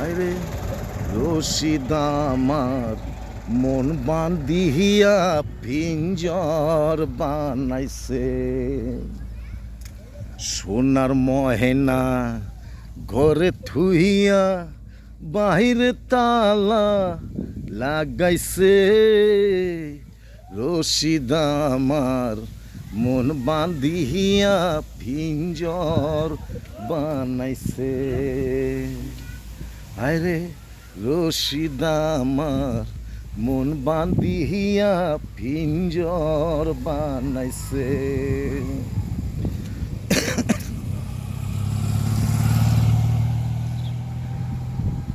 আরে রশিদামার মন বান্ধিয়া পিঞ্জর বানাইছে। সোনার মহেনা ঘরে থুইয়া বাহিরে তালা লাগাইছে। রশিদামার মন বান্ধিয়া পিঞ্জর বানাইছে। আরে রশিদামার মন বান্ধিয়া পিঞ্জর বানাইছে।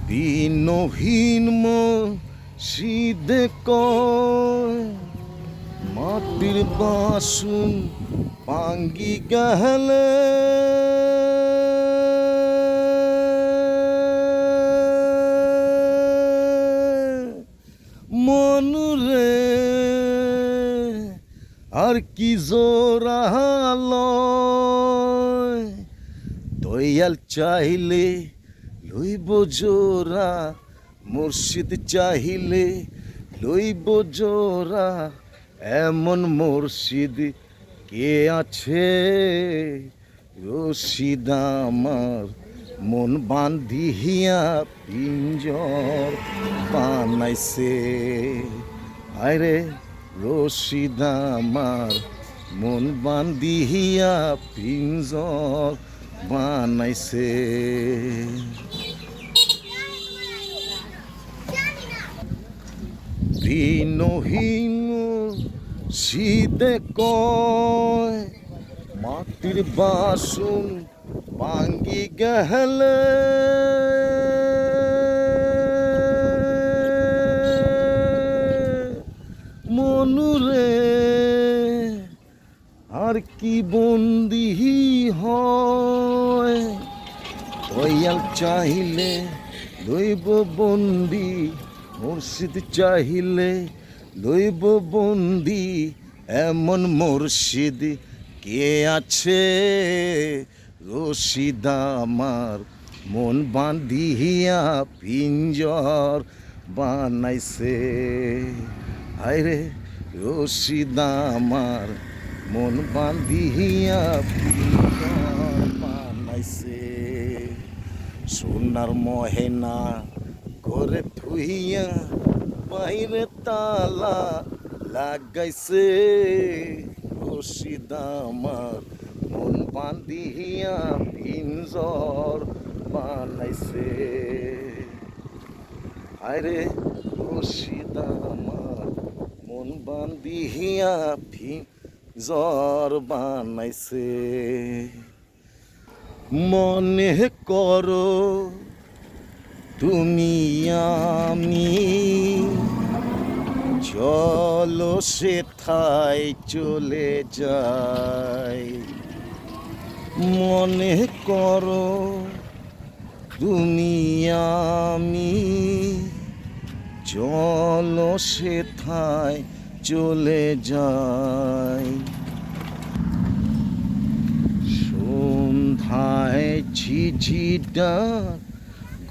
বিনহীন কয় মাটির বাসুন পাঙ্গি গহলে আর কি জোরালো দয়াল চাইলে লইব জোরা, মুর্শিদ চাহিলে লইব জোরা, এমন মুর্শিদ কে আছে? রশিদ আমার মন বান্ধিয়া পিঞ্জর বানাইছে। আরে রশিদ আমার মন বান্ধিয়া পিঞ্জর বানাইছে। দিনহীন শীতে কয় মাটির বাসন ভাঙ্গি গেলে। আর কি বন্দি হয়? চাহিলে লইব বন্দি, মুর্শিদ চাহিলে লইব বন্দি, এমন মুর্শিদ কে আছে? রশিদ আমার মন বান্ধিয়া পিঞ্জর বানাইছে। আরে রশিদ আমার মন বান্ধিয়া বানাইছে। সোনার মহেনা ঘরে থুইয়া বাইরে তালা লাগাইছে। আমার মন বান্ধিয়া পিঞ্জর বানাইছে। আরে রশিদ আমার মন বান্ধিয়া পিঞ্জর বানাইছে। মনে করো তুমি আমি চলো সেথায় চলে যাই। মনে করো তুমি আমি চলো সেথায় চলে যাই সন্ধ্যায় ঝিঝি ডাক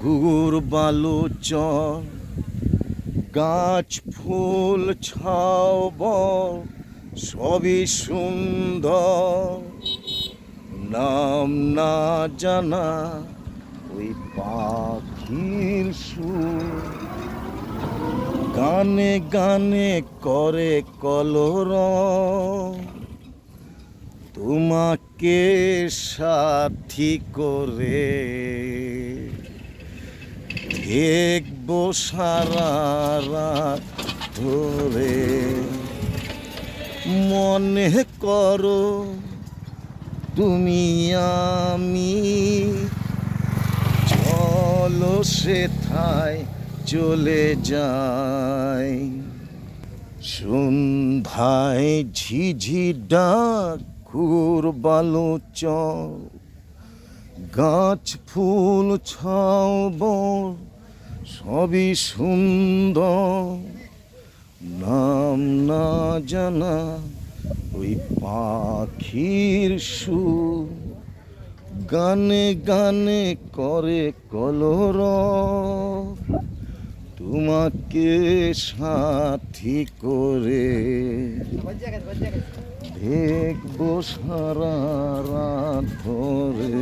ঘুর বালু চল গাছ, ফুল ছাব সবই সুন্দর। নাম না জানা ওই পাখির সুর। গানে গানে করে কলরব তোমাকে সাথী করে দেখব সারা রাত ধরে। মনে করো তুমি আমি চলো সেথায় চলে যাই সন্ধ্যায় ঝিঝি ডাক, ঘুর বালু চল গাছ ফুল ছাউব সবই সুন্দর। নাম না জানা ওই পাখির সুর। গানে গানে করে কলর তোমাকে সাথী করে দেখব সারা রাত ধরে